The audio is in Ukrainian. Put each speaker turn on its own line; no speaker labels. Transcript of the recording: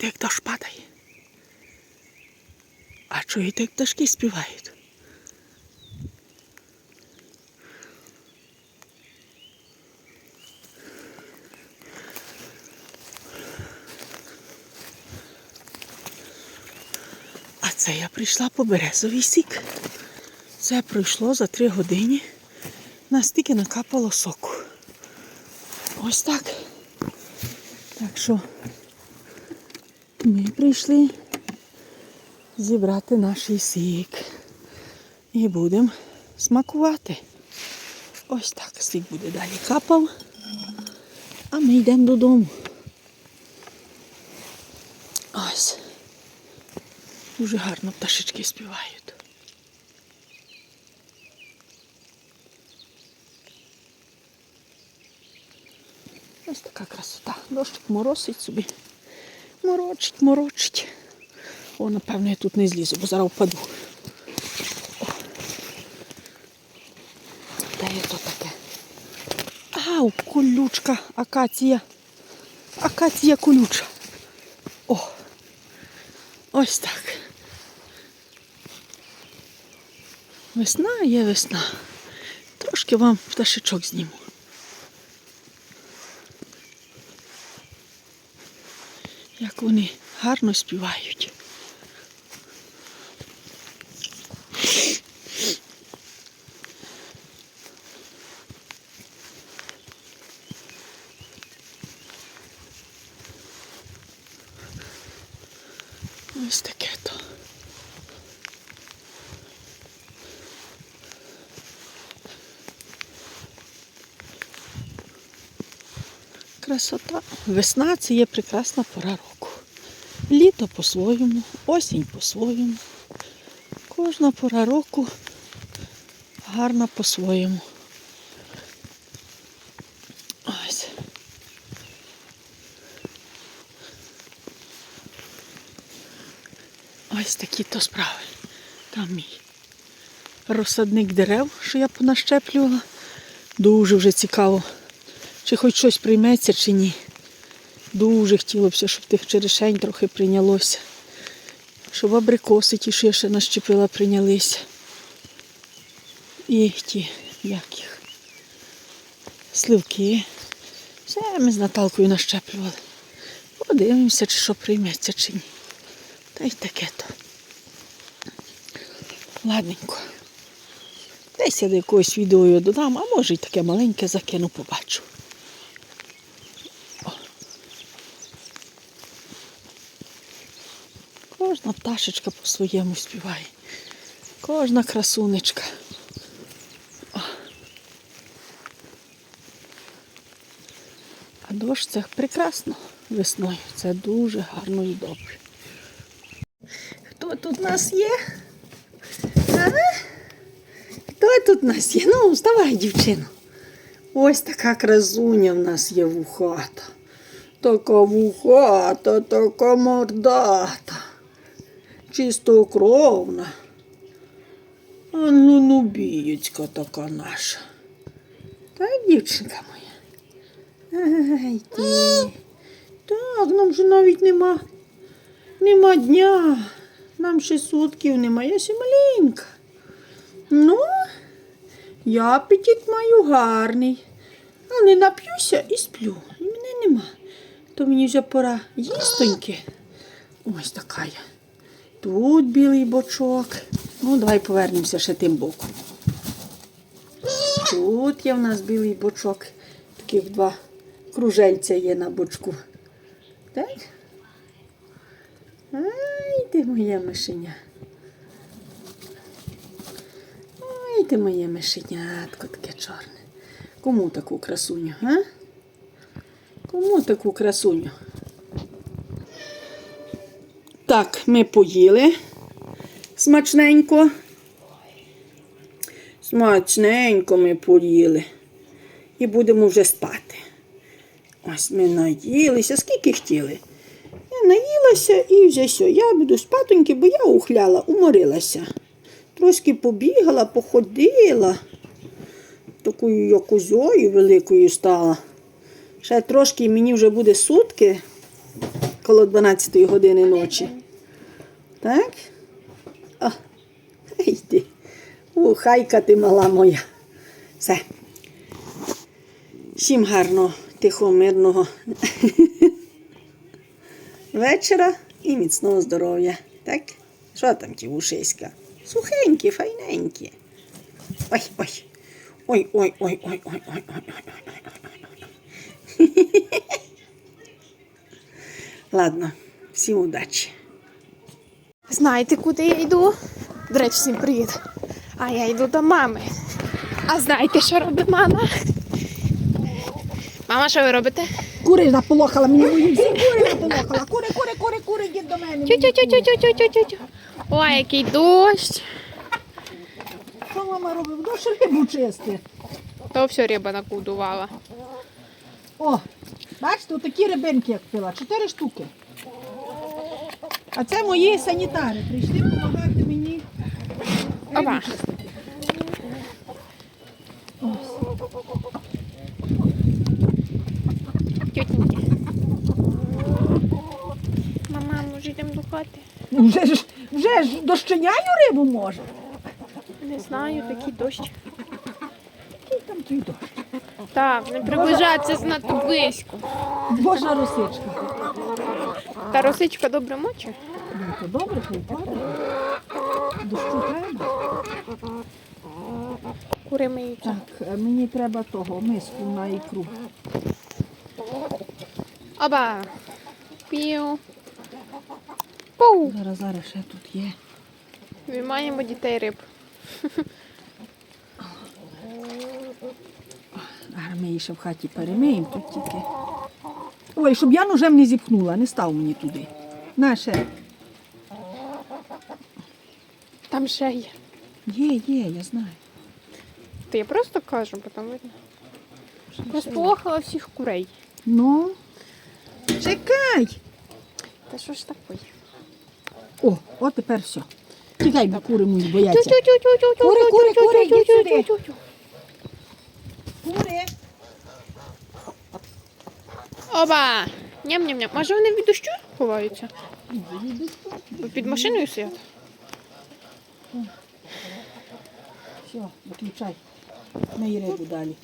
Чуєте, як дощ падає? А чуєте, як пташки співають? А це я прийшла по березовий сік. Це пройшло за три години. Настільки накапало соку. Ось так. Так що ми прийшли зібрати наш сік. І будемо смакувати. Ось так сік буде далі капав. А ми йдемо додому. Ось. Дуже гарно пташечки співають. Ось така красота. Дощик моросить собі. Морочить, морочить. О, напевно, я тут не злізу, бо зараз впаду. О. Та є то таке. Ау, колючка, акація. Акація колюча. О. Ось так. Весна є весна. Трошки вам пташечок зніму. Як вони гарно співають. Ось таке то. Красота. Весна це є прекрасна пора року. Літо по-своєму, осінь по-своєму. Кожна пора року гарна по-своєму. Ось. Ось такі то справи. Там мій розсадник дерев, що я понащеплювала. Дуже вже цікаво, чи хоч щось прийметься, чи ні. Дуже хотілося, щоб тих черешень трохи прийнялося. Щоб абрикоси ті, що я ще нащепила, прийнялися. І ті, як їх, сливки. Все ми з Наталкою нащеплювали. Подивимося, чи що прийметься, чи ні. Та й таке то. Ладненько. Десь я до якогось відео додам, а може й таке маленьке закину, побачу. Кожна пташечка по-своєму співає. Кожна красунечка. О. А дощ це прекрасно весною. Це дуже гарно і добре. Хто тут у нас є? А? Хто тут у нас є? Ну, вставай, дівчино. Ось така красуня в нас є вухата. Така вухата, така мордата. Чистокровна. А ну, ну, бієчка така наша. Так, дівчинка моя. Ай ти. Так, нам же навіть нема. Нема дня. Нам ще сутків немає, я ще маленька. Ну, я апетит маю гарний. Але нап'юся і сплю. І мене нема. То мені вже пора їстоньки. Ось така я. Тут білий бочок. Ну, давай повернемося ще тим боком. Тут є в нас білий бочок. Таких два кружельця є на бочку. Так? Ай, ти моє мишеня. Ай, ти моє мишенятко таке чорне. Кому таку красуню, а? Кому таку красуню? Так, ми поїли. Смачненько. Смачненько ми поїли. І будемо вже спати. Ось ми наїлися. Скільки хотіли? Я наїлася і вже все. Я буду спатоньки, бо я ухляла, уморилася. Трошки побігала, походила. Такою я козою великою стала. Ще трошки мені вже буде сутки коло 12 години ночі. Так? О, йди. У, хайка ти мала моя. Все. Всім гарного, тихого, мирного вечора і міцного здоров'я. Так? Що там ті вушиська? Сухенькі, файненькі. Ой, ой. Ой, ой, ой, ой, ой, ой, ой, ой, ой, ой, ой, ой, ой. Ладно, всім удачі.
Знаєте, куди я йду? До речі, всім привіт. А я йду до мами. А знаєте, що робить мама? Мама, що ви робите?
Кури наполохала мені мої всі кури наполохала. Кури, кури, кури, кури, йдіть до мене.
Тю-тю-тю-тю-тю-тю-тю. Ой, який дощ.
Що мама робить? Дощ рибу чисти.
То все риба накудувала.
О, бачите, такі рибинки, як пила, чотири штуки. А це мої санітари. Прийшли допомагати мені.
Опа.
чистити.
Мама, може йдемо до хати?
Ну, Вже ж, вже ж дощиняю рибу може.
Не знаю, такий дощ.
Який там твій дощ?
Так, не приближатися занадто близько.
Божа росичка.
Та росичка добре моче.
Добре, то й падає. Дощу треба.
Кури миються.
Так, е, мені треба того миску на ікру.
Оба. Пів. Пу.
Зараз, зараз ще тут є.
Виймаємо дітей риб.
Зараз ми її ще в хаті перемиємо тут тільки. Ой, щоб я ножем не зіпхнула, не став мені туди. На ще.
Там ще є.
Є, є, я знаю.
Та я просто кажу, бо там видно. Розполохала всіх курей.
Ну. Чекай!
Та що ж таке?
О, от тепер все. Тікай, бо кури мої бояться. Кури, кури, кури, йдіть сюди.
Оба! Ням-ням-ням. Може вони від дощу ховаються? Під машиною сидять?
Все, виключай. На рибу далі.